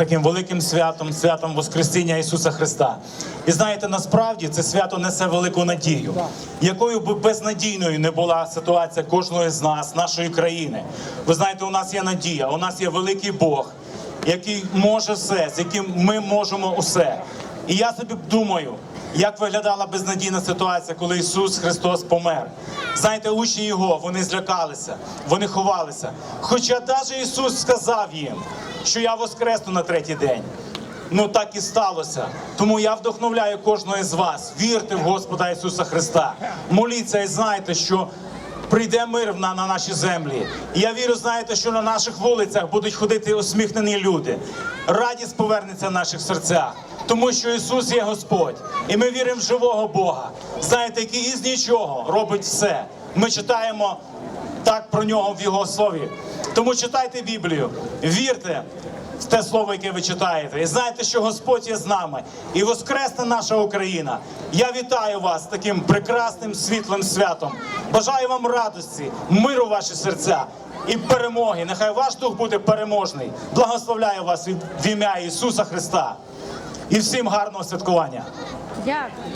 таким великим святом, святом Воскресіння Ісуса Христа. І знаєте, насправді це свято несе велику надію, якою би безнадійною не була ситуація кожної з нас, нашої країни. Ви знаєте, у нас є надія, у нас є великий Бог, який може все, з яким ми можемо усе. І я собі думаю, як виглядала безнадійна ситуація, коли Ісус Христос помер. Знаєте, учні Його вони злякалися, вони ховалися. Хоча навіть Ісус сказав їм, що я воскресну на третій день. Ну так і сталося. Тому я вдохновляю кожного з вас. Вірте в Господа Ісуса Христа. Моліться і знайте, що прийде мир на, на наші землі. І я вірю, знаєте, що на наших вулицях будуть ходити усміхнені люди. Радість повернеться в наших серцях, тому що Ісус є Господь, і ми віримо в живого Бога. Знаєте, який із нічого робить все. Ми читаємо так про нього в Його слові. Тому читайте Біблію, вірте в те слово, яке ви читаєте, і знайте, що Господь є з нами, і воскресне наша Україна. Я вітаю вас таким прекрасним світлим святом. Бажаю вам радості, миру в ваші серця і перемоги. Нехай ваш дух буде переможний. Благословляю вас в ім'я Ісуса Христа. І всім гарного святкування. Дякую.